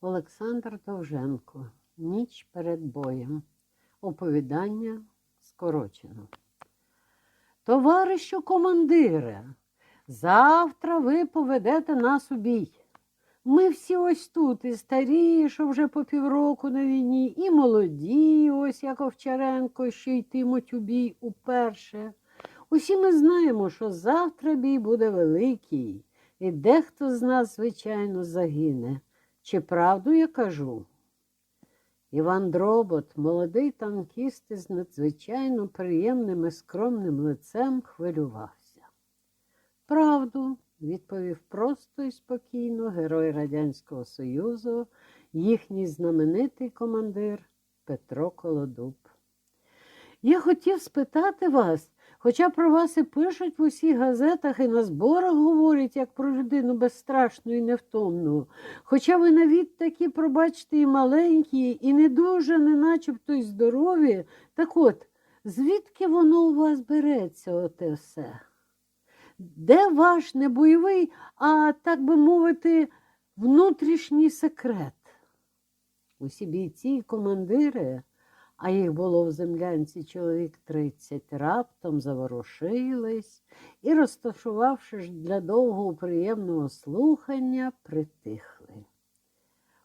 Олександр Довженко. Ніч перед боєм. Оповідання скорочено. Товаришу командире, завтра ви поведете нас у бій. Ми всі ось тут, і старі, що вже по півроку на війні, і молоді, ось як Овчаренко, що йтимуть у бій уперше. Усі ми знаємо, що завтра бій буде великий, і дехто з нас, звичайно, загине. Чи правду я кажу? Іван Дробот, молодий танкіст із надзвичайно приємним і скромним лицем, хвилювався. Правду, відповів просто і спокійно герой Радянського Союзу, їхній знаменитий командир Петро Колодуб. Я хотів спитати вас, хоча про вас і пишуть в усіх газетах і на зборах говорять, як про людину безстрашну і невтомну. Хоча ви навіть такі, пробачте, і маленькі, і не дуже, не начебто й здорові. Так от, звідки воно у вас береться, оте все? Де ваш не бойовий, а так би мовити, внутрішній секрет? Усі бійці і командири, а їх було в землянці чоловік тридцять, раптом заворушились і, розташувавши для довгого приємного слухання, притихли.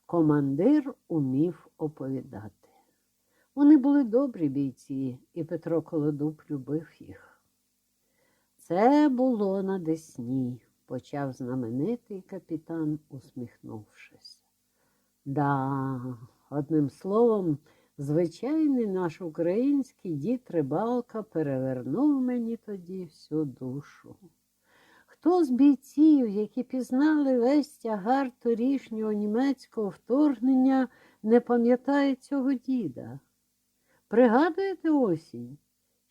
Командир умів оповідати. Вони були добрі бійці, і Петро Колодуб любив їх. Це було на Десні, почав знаменитий капітан, усміхнувшись. Да, одним словом, звичайний наш український дід рибалка перевернув мені тоді всю душу. Хто з бійців, які пізнали весь тягар торішнього німецького вторгнення, не пам'ятає цього діда? Пригадуєте осінь?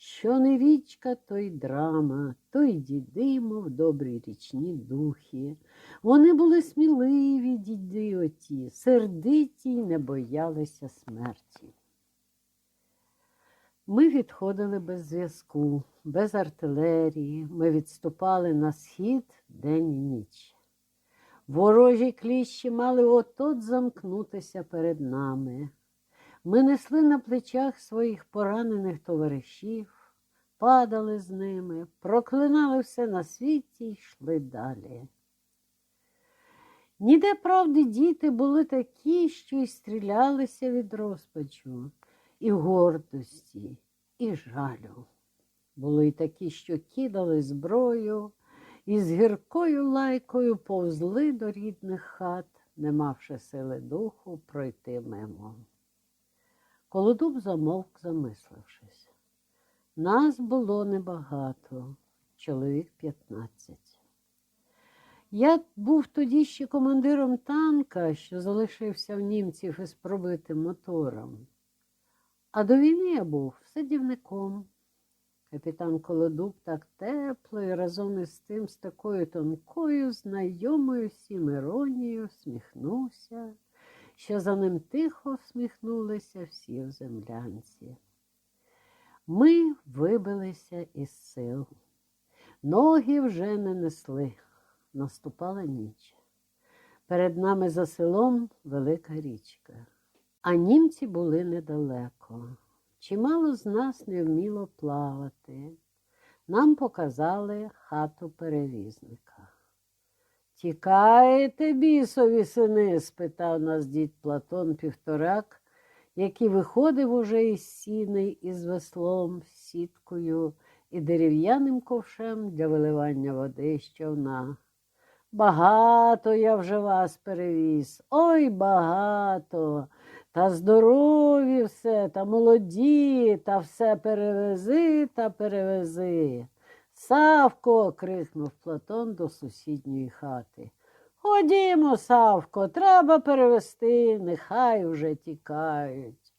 Що не річка, то й драма, то й діди, мов добрі річні духи. Вони були сміливі, діди оті, сердиті й не боялися смерті. Ми відходили без зв'язку, без артилерії, ми відступали на схід день і ніч. Ворожі кліщі мали от-от замкнутися перед нами. Ми несли на плечах своїх поранених товаришів, падали з ними, проклинали все на світі й йшли далі. Ніде, правди, діти були такі, що й стрілялися від розпачу, і гордості, і жалю. Були й такі, що кидали зброю і з гіркою лайкою повзли до рідних хат, не мавши сили духу пройти мимо. Колодуб замовк, замислившись. Нас було небагато, чоловік п'ятнадцять. Я був тоді ще командиром танка, що залишився в німців із пробитим мотором. А до війни я був садівником. Капітан Колодуб так тепло і разом із тим з такою тонкою, знайомою всім іронією сміхнувся що за ним тихо всміхнулися всі в землянці. Ми вибилися із сил. Ноги вже не несли, наступала ніч. Перед нами за селом велика річка, а німці були недалеко. Чимало з нас не вміло плавати. Нам показали хату перевізника. Тікаєте, бісові сини? спитав нас дід Платон Півторак, який виходив уже із сіней із веслом, сіткою і дерев'яним ковшем для виливання води з човна. Багато я вже вас перевіз, ой багато. Та здорові все, та молоді, та все перевези та перевези. Савко, крикнув Платон до сусідньої хати. Ходімо, Савко, треба перевести, нехай уже тікають.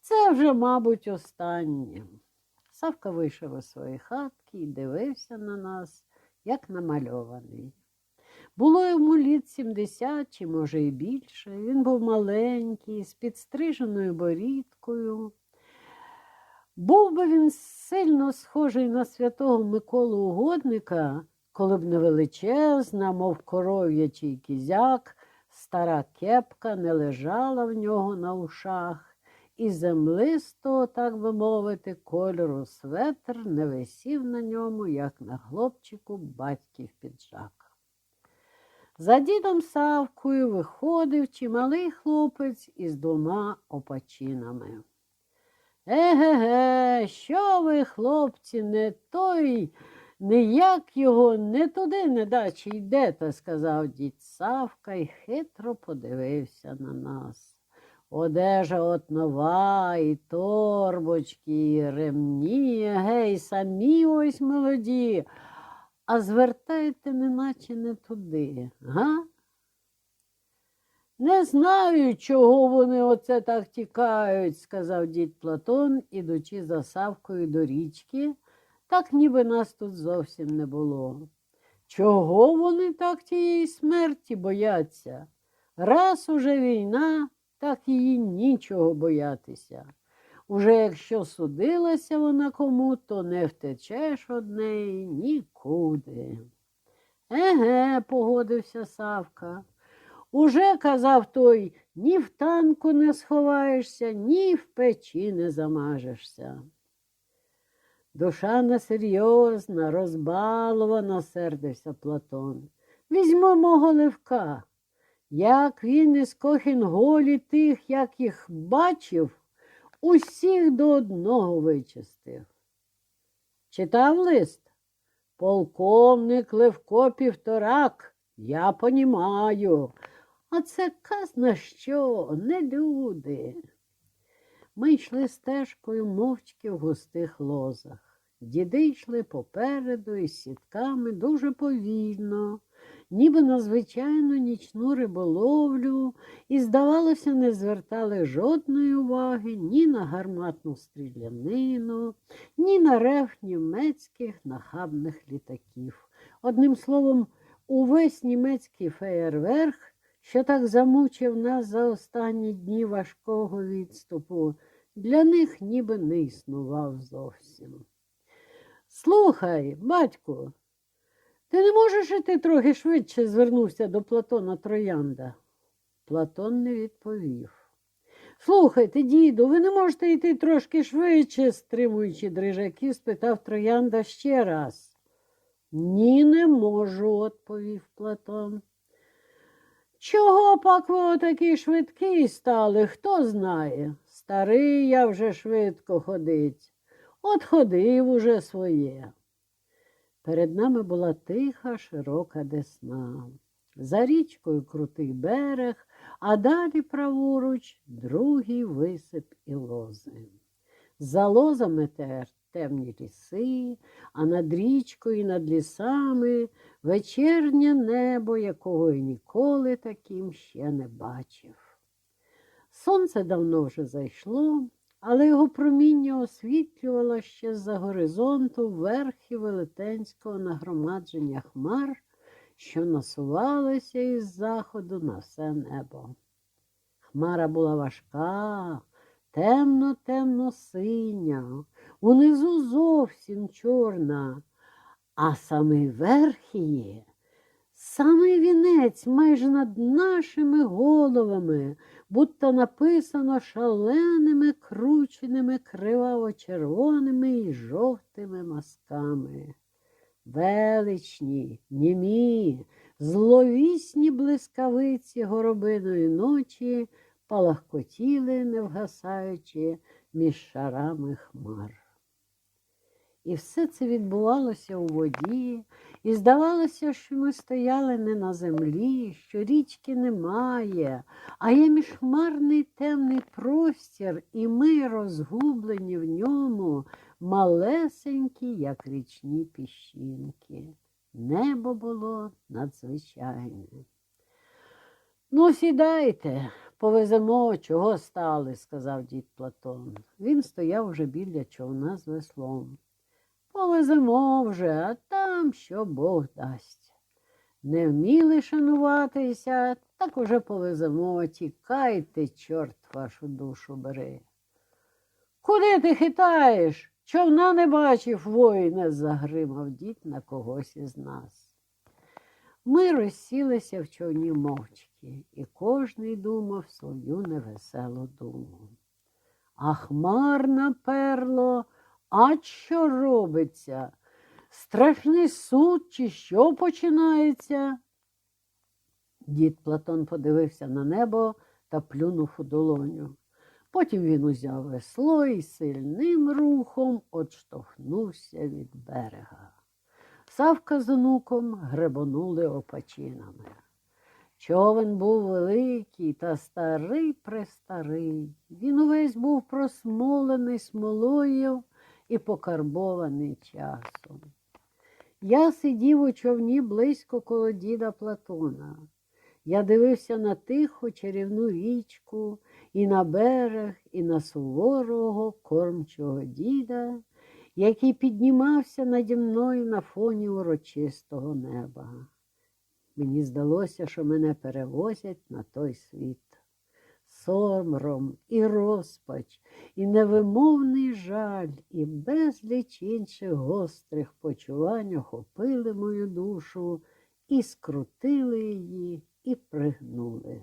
Це вже, мабуть, останнє. Савка вийшов із своєї хатки і дивився на нас, як намальований. Було йому літ сімдесят чи, може, і більше. Він був маленький, з підстриженою борідкою. Був би він сильно схожий на святого Миколу Угодника, коли б не величезна, мов коров'ячий кізяк, Стара кепка не лежала в нього на ушах, і землистого, так би мовити, кольору светр не висів на ньому, як на хлопчику батьків піджак. За дідом Савкою виходив чималий хлопець із двома опачинами. Еге-ге, що ви, хлопці, не той, ніяк його не туди, не дачі йдете, сказав дід Савка і хитро подивився на нас. Одежа от нова, і торбочки, і ремні, гей, самі ось молоді, а звертаєте неначе не туди, га? Не знаю, чого вони оце так тікають, сказав дід Платон, ідучи за Савкою до річки, так ніби нас тут зовсім не було. Чого вони так тієї смерті бояться? Раз уже війна, так її нічого боятися. Уже якщо судилася вона кому, то не втечеш од неї нікуди. Еге, погодився Савка. Уже казав той, ні в танку не сховаєшся, ні в печі не замажешся. Душа несерйозна, розбалована, сердився Платон. Візьмо мого Левка. Як він із Кохінголі тих, як їх бачив, усіх до одного вичистив. Читав лист? Полковник Левко Півторак, я понімаю. А це казна що, не люди. Ми йшли стежкою мовчки в густих лозах. Діди йшли попереду із сітками дуже повільно, ніби на звичайну нічну риболовлю, і, здавалося, не звертали жодної уваги ні на гарматну стрілянину, ні на рев німецьких нахабних літаків. Одним словом, увесь німецький феєрверх, що так замучив нас за останні дні важкого відступу, для них ніби не існував зовсім. Слухай, батьку, ти не можеш іти трохи швидше, звернувся до Платона Троянда. Платон не відповів. Слухайте, діду, ви не можете йти трошки швидше, стримуючи дрижаки, спитав Троянда ще раз. Ні, не можу, відповів Платон. Чого пак ви отакий швидкий стали, хто знає? Старий я вже швидко ходить. От ходив уже своє. Перед нами була тиха, широка десна. За річкою крутий берег, а далі праворуч другий висип і лози. За лозами теж темні ліси, а над річкою і над лісами вечірнє небо, якого й ніколи таким ще не бачив. Сонце давно вже зайшло, але його проміння освітлювало ще з-за горизонту верхи велетенського нагромадження хмар, що насувалися із заходу на все небо. Хмара була важка, темно-темно синя, унизу зовсім чорна, а самий верх самий вінець майже над нашими головами, будто написано шаленими, крученими, криваво-червоними і жовтими мазками. Величні, німі, зловісні блискавиці горобиної ночі палахкотіли, не вгасаючи між шарами хмар. І все це відбувалося у воді, і здавалося, що ми стояли не на землі, що річки немає, а є міжхмарний темний простір, і ми, розгублені в ньому, малесенькі, як річні піщинки. Небо було надзвичайне. Ну, сідайте, повеземо, чого стали, сказав дід Платон. Він стояв уже біля човна з веслом. Повеземо вже, а там що Бог дасть. Не вміли шануватися, так уже повеземо, тікайте, чорт вашу душу бери. Куди ти хитаєш? Човна не бачив, воїне, загримав дід на когось із нас. Ми розсілися в човні мовчки. і кожний думав свою невеселу думу. А хмар наперло, а що робиться? Страшний суд чи що починається? Дід Платон подивився на небо та плюнув у долоню. Потім він узяв весло і сильним рухом отштовхнувся від берега. Савка з онуком гребонули опачинами. Човен був великий та старий престарий. Він увесь був просмолений смолою і покарбований часом. Я сидів у човні близько коло діда Платона. Я дивився на тиху чарівну річку, і на берег, і на суворого кормчого діда, який піднімався наді мною на фоні урочистого неба. Мені здалося, що мене перевозять на той світ. Сомром і розпач, і невимовний жаль, і безліч інших гострих почувань охопили мою душу і скрутили її, і пригнули.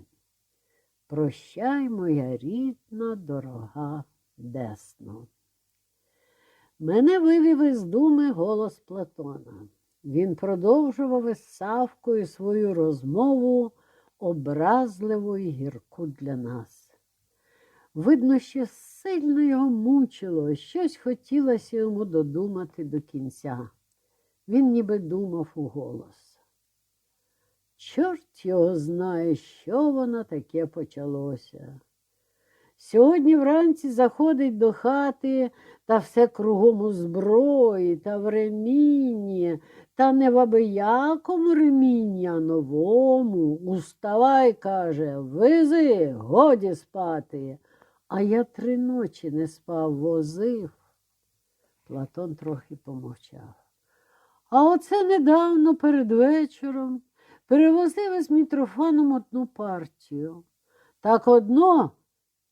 Прощай, моя рідна, дорога Десно. Мене вивів із думи голос Платона. Він продовжував із Савкою свою розмову образливу і гірку для нас. Видно, що сильно його мучило, щось хотілося йому додумати до кінця. Він ніби думав у голос. Чорт його знає, що воно таке почалося. Сьогодні вранці заходить до хати та все кругом у зброї та в ремінні, та не в абиякому ремінні, а новому. Уставай, каже, визи, годі спати. А я три ночі не спав, возив. Платон трохи помовчав. А оце недавно перед вечором перевозили з Мітрофаном одну партію. Так одно,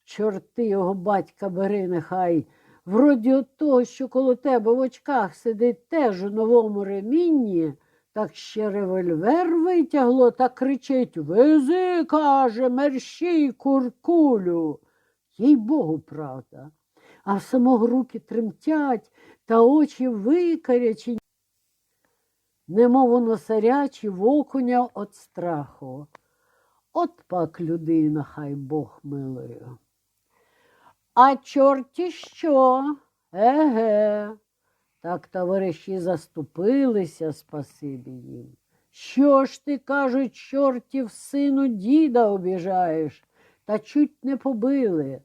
чорти його батька бери нехай, вроді от того, що коло тебе в очках сидить теж у новому ремінні, так ще револьвер витягло та кричить Вези, каже, мерщій куркулю. Їй Богу, правда. А в самого руки тремтять та очі викарячені, немов у носаря чи в окуня от страху. От пак людина, хай Бог милує. А чорті що? Еге. Так товариші заступилися, спасибі їм. Що ж ти, кажуть, чортів сину діда обіжаєш, та чуть не побили.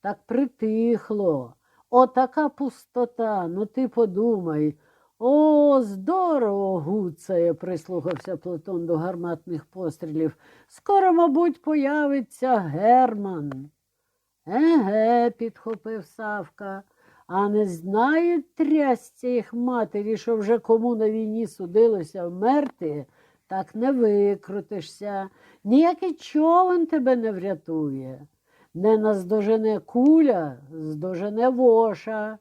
Так притихло. Отака пустота, ну ти подумай. О, здорово гуцає, прислухався Платон до гарматних пострілів. Скоро, мабуть, появиться Герман. Еге, підхопив Савка, а не знають трясця їх матері, що вже кому на війні судилося вмерти, так не викрутишся. Ніякий човен тебе не врятує. Не наздожене куля, здожене воша.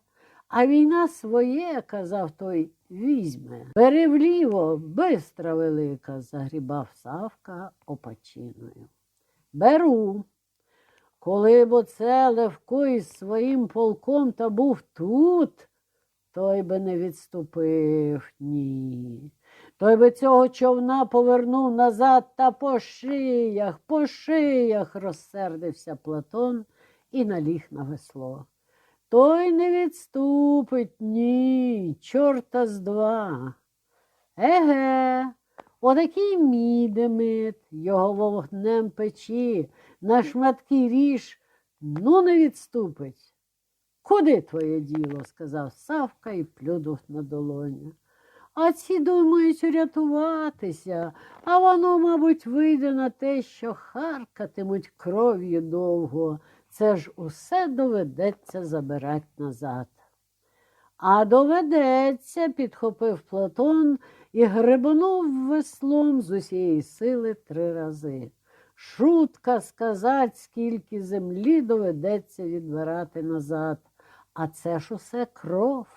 А війна своє, казав той, візьме. Бери вліво, бистра велика, загрібав Савка опачиною. Беру. Коли б оце Левко із своїм полком та був тут, той би не відступив, ні. Той би цього човна повернув назад та по шиях, по шиях, розсердився Платон і наліг на весло. Той не відступить, ні, чорта з два. Еге, отакий мідемит, його вогнем печі, на шматки ріж, ну не відступить. Куди твоє діло? сказав Савка і плюнув на долоню. А ці думають рятуватися, а воно, мабуть, вийде на те, що харкатимуть кров'ю довго. Це ж усе доведеться забирати назад. А доведеться, підхопив Платон і гребонув веслом з усієї сили три рази. Шутка сказать, скільки землі доведеться відбирати назад, а це ж усе кров.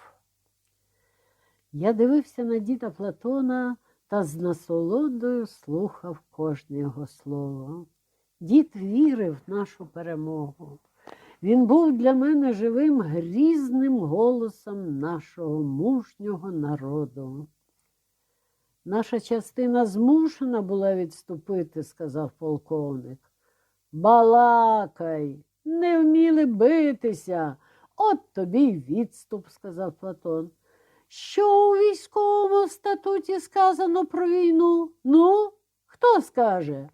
Я дивився на діда Платона та з насолодою слухав кожне його слово. Дід вірив в нашу перемогу. Він був для мене живим грізним голосом нашого мужнього народу. Наша частина змушена була відступити, сказав полковник. Балакай, не вміли битися. От тобі й відступ, сказав Платон. Що у військовому статуті сказано про війну? Ну, хто скаже?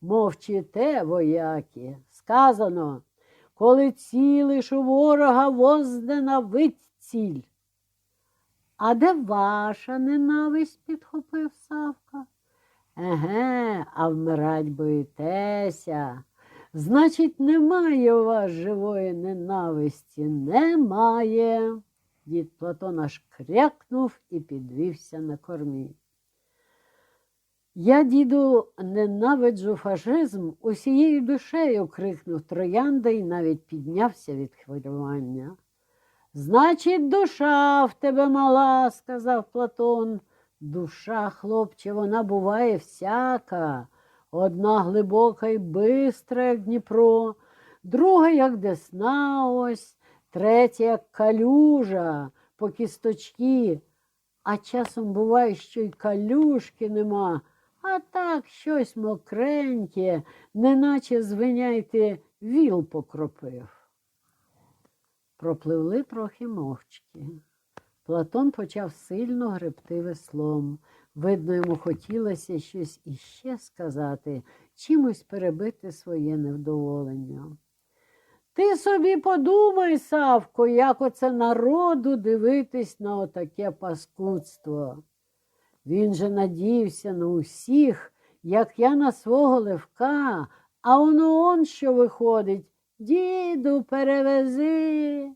Мовчите, вояки, сказано, коли цілиш у ворога возненавидь ціль. А де ваша ненависть? підхопив Савка. Еге, а вмирать боїтеся. Значить, немає у вас живої ненависті. Немає. Дід Платон аж крякнув і підвівся на кормі. Я, діду, ненавиджу фашизм усією душею, крикнув троянда і навіть піднявся від хвилювання. Значить, душа в тебе мала, сказав Платон. Душа, хлопче, вона буває всяка. Одна глибока і бистра, як Дніпро, друга, як десна ось, третя, як калюжа по кісточки, а часом буває, що й калюшки нема, а так щось мокреньке, неначе звиняйте, віл покропив. Пропливли трохи мовчки. Платон почав сильно гребти веслом. Видно, йому хотілося щось іще сказати, чимось перебити своє невдоволення. Ти собі подумай, Савко, як оце народу дивитись на отаке паскудство. Він же надіявся на усіх, як я на свого левка, а воно он що виходить. Діду, перевези.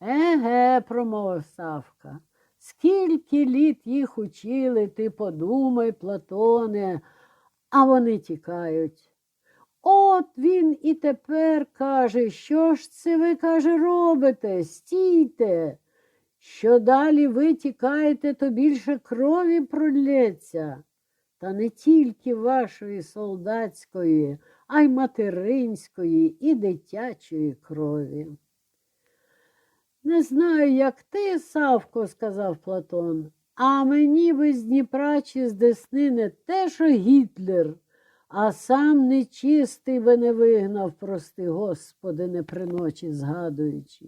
Еге, промовив Савка. Скільки літ їх учили, ти подумай, Платоне, а вони тікають. От він і тепер каже, що ж це ви, каже, робите? Стійте. Що далі ви тікаєте, то більше крові пролється. Та не тільки вашої солдатської, а й материнської і дитячої крові. Не знаю, як ти, Савко, сказав Платон, а мені би з Дніпра чи з Десни не те, що Гітлер, а сам нечистий би не вигнав, прости, Господи, не приночі згадуючи.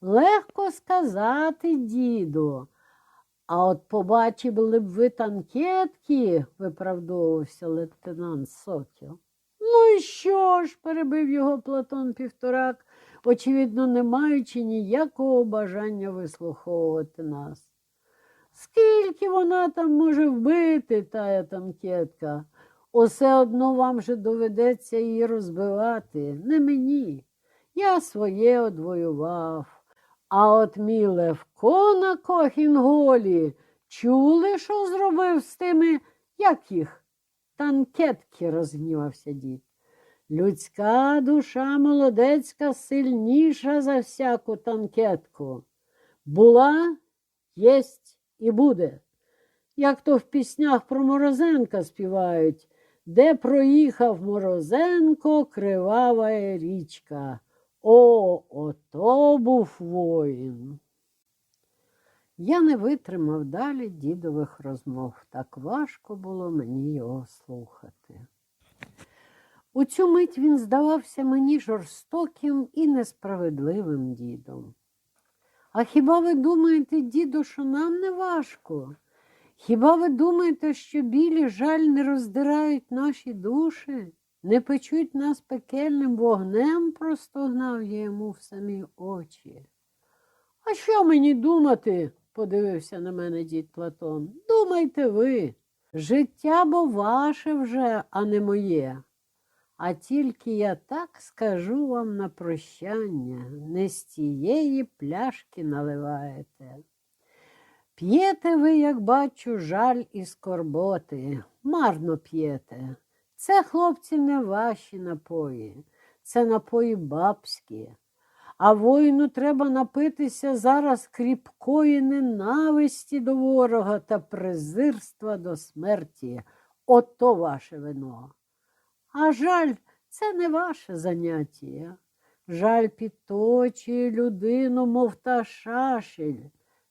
Легко сказати, діду, а от побачили б ви танкетки, виправдовувався лейтенант Сокіл. Ну і що ж, перебив його Платон Півторак, очевидно, не маючи ніякого бажання вислуховувати нас. Скільки вона там може вбити, тая танкетка? Усе одно вам же доведеться її розбивати, не мені. Я своє одвоював. А от мій Левко на Кохінголі чули, що зробив з тими, як їх? Танкетки, розгнівався дід. Людська душа молодецька сильніша за всяку танкетку. Була, єсть і буде. Як то в піснях про Морозенка співають, де проїхав Морозенко, кривава річка. О, ото був воїн. Я не витримав далі дідових розмов. Так важко було мені його слухати. У цю мить він здавався мені жорстоким і несправедливим дідом. А хіба ви думаєте, діду, що нам не важко? Хіба ви думаєте, що білі жаль не роздирають наші душі, не печуть нас пекельним вогнем, простогнав я йому в самі очі? А що мені думати? подивився на мене дід Платон. Думайте ви, життя бо ваше вже, а не моє. А тільки я так скажу вам на прощання, не з тієї пляшки наливаєте. П'єте ви, як бачу, жаль і скорботи, марно п'єте. Це, хлопці, не ваші напої, це напої бабські. А воїну треба напитися зараз кріпкої ненависті до ворога та презирства до смерті. Ото ваше вино. А жаль, це не ваше заняття. Жаль підточує людину, мов та шашель.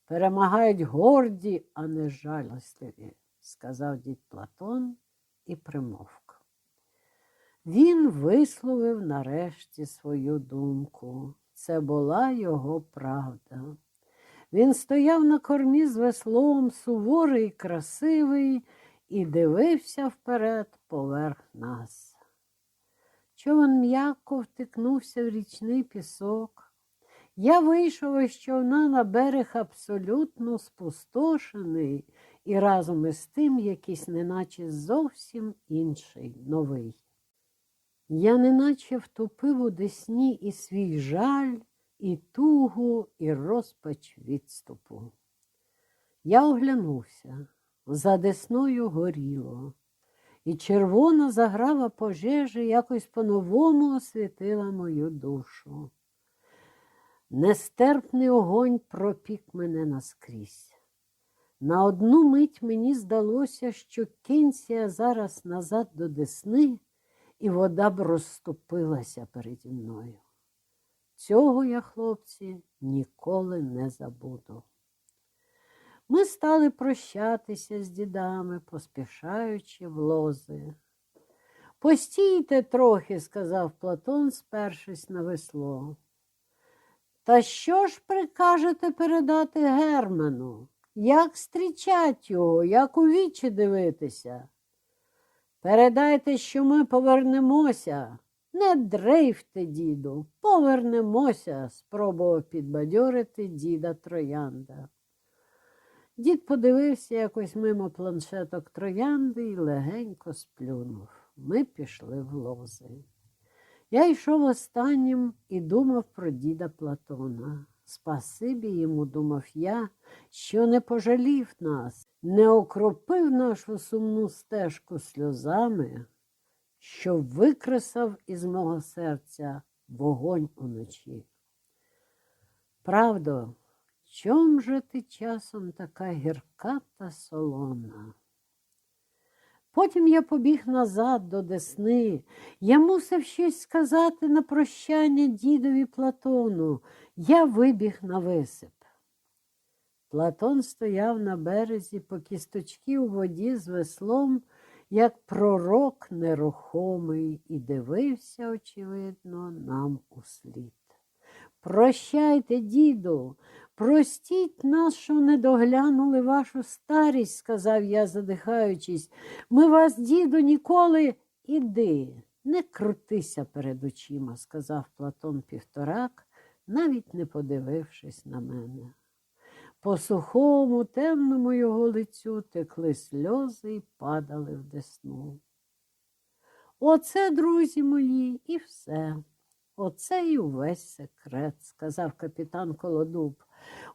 Перемагають горді, а не жалостливі, сказав дід Платон і примовк. Він висловив нарешті свою думку. Це була його правда. Він стояв на кормі з веслом, суворий, красивий, і дивився вперед поверх нас. Човен м'яко втикнувся в річний пісок. Я вийшов із човна на берег абсолютно спустошений і разом із тим якийсь неначе зовсім інший, новий. Я неначе втопив у десні і свій жаль, і тугу, і розпач відступу. Я оглянувся, за десною горіло, і червона заграва пожежі якось по-новому освітила мою душу. Нестерпний огонь пропік мене наскрізь. На одну мить мені здалося, що кинься зараз назад до десни, і вода б розступилася переді мною. Цього я, хлопці, ніколи не забуду. Ми стали прощатися з дідами, поспішаючи в лози. Постійте трохи, сказав Платон, спершись на весло. Та що ж прикажете передати Герману? Як стрічать його, як у вічі дивитися? Передайте, що ми повернемося. Не дрейфте, діду, повернемося, спробував підбадьорити діда Троянда. Дід подивився якось мимо планшеток троянди і легенько сплюнув. Ми пішли в лози. Я йшов останнім і думав про діда Платона. Спасибі йому, думав я, що не пожалів нас, не окропив нашу сумну стежку сльозами, що викресав із мого серця вогонь уночі. Правдо, чом же ти часом така гірка та солона? Потім я побіг назад до Десни. Я мусив щось сказати на прощання дідові Платону. Я вибіг на висип. Платон стояв на березі по кісточки у воді з веслом, як пророк нерухомий, і дивився, очевидно, нам услід. Прощайте, діду, простіть нас, що не доглянули вашу старість, сказав я, задихаючись. Ми вас, діду, ніколи іди, не крутися перед очима, сказав Платон Півторак, навіть не подивившись на мене. По сухому, темному його лицю текли сльози і падали в десну. Оце, друзі мої, і все. Оце і увесь секрет, сказав капітан Колодуб.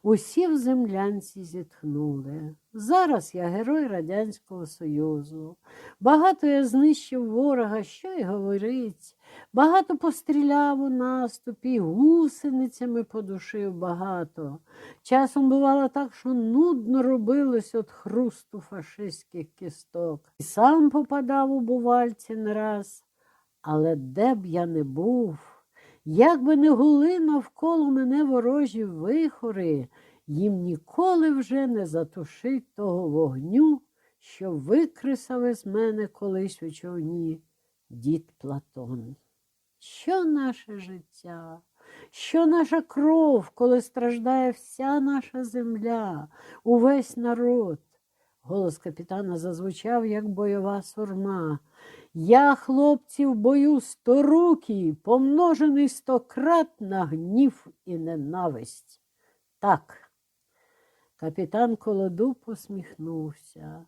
Усі в землянці зітхнули. Зараз я герой Радянського Союзу. Багато я знищив ворога, що й говорить. Багато постріляв у наступі, гусеницями подушив багато. Часом бувало так, що нудно робилось від хрусту фашистських кісток. І сам попадав у бувальці не раз. Але де б я не був, як би не гули навколо мене ворожі вихори, їм ніколи вже не затушить того вогню, що викрисав із мене колись у човні дід Платон. Що наше життя? Що наша кров, коли страждає вся наша земля, увесь народ? Голос капітана зазвучав, як бойова сурма. Я, хлопці, в бою сторукий, помножений стократ на гнів і ненависть. Так, капітан Колоду посміхнувся.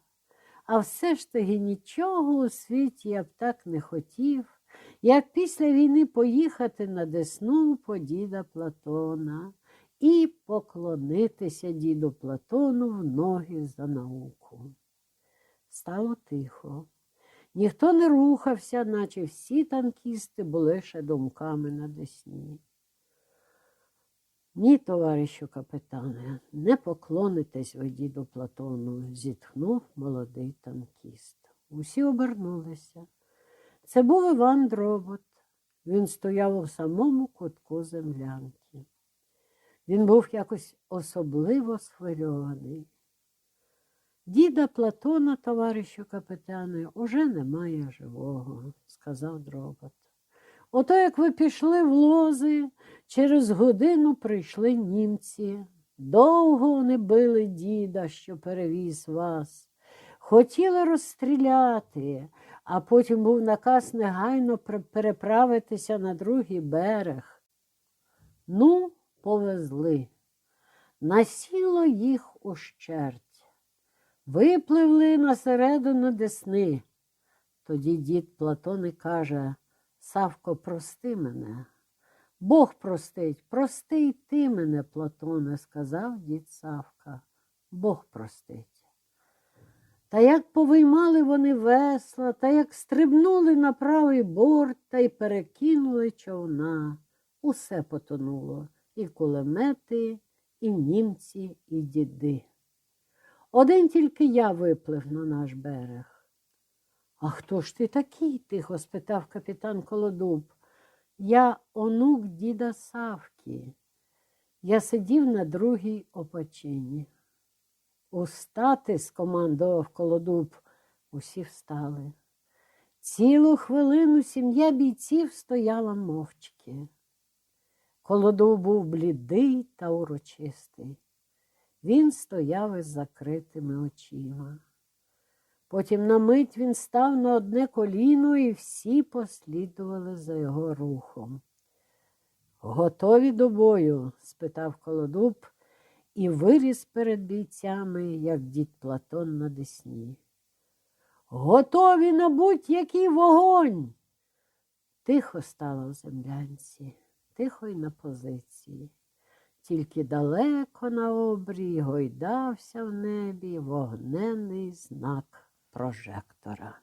А все ж таки нічого у світі я б так не хотів, як після війни поїхати на Десну по діда Платона і поклонитися діду Платону в ноги за науку. Стало тихо. Ніхто не рухався, наче всі танкісти були ще думками на Десні. Ні, товаришу капітане, не поклонитесь ви діду Платону, зітхнув молодий танкіст. Усі обернулися. Це був Іван Дробот. Він стояв у самому кутку землянки. Він був якось особливо схвильований. Діда Платона, товаришу капітане, уже немає живого, сказав Дробот. Ото як ви пішли в лози, через годину прийшли німці. Довго вони били діда, що перевіз вас. Хотіли розстріляти, а потім був наказ негайно переправитися на другий берег. Ну, повезли. Насіло їх ущерть. Випливли на середину Десни. Тоді дід Платон і каже, Савко, прости мене. Бог простить, прости й ти мене, Платоне, сказав дід Савка. Бог простить. Та як повиймали вони весла, та як стрибнули на правий борт та й перекинули човна, усе потонуло і кулемети, і німці, і діди. Один тільки я виплив на наш берег. А хто ж ти такий? тихо спитав капітан Колодуб. Я онук діда Савки. Я сидів на другій опочині. Устати, скомандував Колодуб. Усі встали. Цілу хвилину сім'я бійців стояла мовчки. Колодуб був блідий та урочистий. Він стояв із закритими очима. Потім на мить він став на одне коліно, і всі послідували за його рухом. Готові до бою? спитав Колодуб і виріс перед бійцями, як дід Платон на Десні. Готові на будь-який вогонь. Тихо стало в землянці, тихо й на позиції. Тільки далеко на обрії гойдався в небі вогнений знак прожектора.